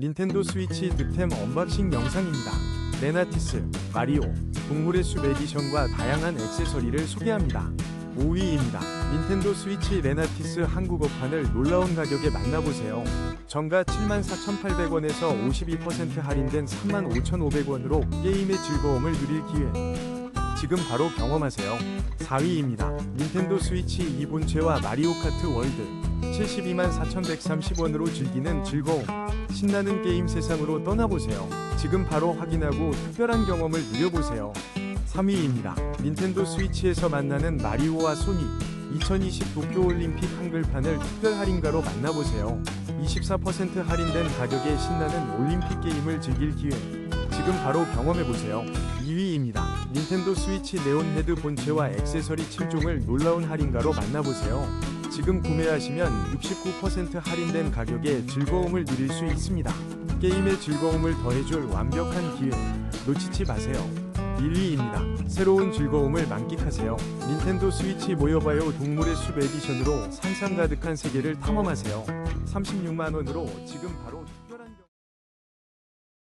닌텐도 스위치 득템 언박싱 영상입니다. 레나티스, 마리오, 동물의 숲 에디션과 다양한 액세서리를 소개합니다. 5위입니다. 닌텐도 스위치 레나티스 한국어판을 놀라운 가격에 만나보세요. 정가 74,800원에서 52% 할인된 35,500원으로 게임의 즐거움을 누릴 기회. 지금 바로 경험하세요. 4위입니다. 닌텐도 스위치 2본체와 마리오 카트 월드 72만 4,130원으로 즐기는 즐거움. 신나는 게임 세상으로 떠나보세요. 지금 바로 확인하고 특별한 경험을 누려보세요. 3위입니다. 닌텐도 스위치에서 만나는 마리오와 소니 2020 도쿄올림픽 한글판을 특별 할인가로 만나보세요. 24% 할인된 가격에 신나는 올림픽 게임을 즐길 기회. 지금 바로 경험해보세요. 2위입니다. 닌텐도 스위치 네온 헤드 본체와 액세서리 7종을 놀라운 할인가로 만나보세요. 지금 구매하시면 69% 할인된 가격에 즐거움을 누릴 수 있습니다. 게임의 즐거움을 더해줄 완벽한 기회. 놓치지 마세요. 1위입니다. 새로운 즐거움을 만끽하세요. 닌텐도 스위치 모여봐요 동물의 숲 에디션으로 상상 가득한 세계를 탐험하세요. 36만원으로 지금 바로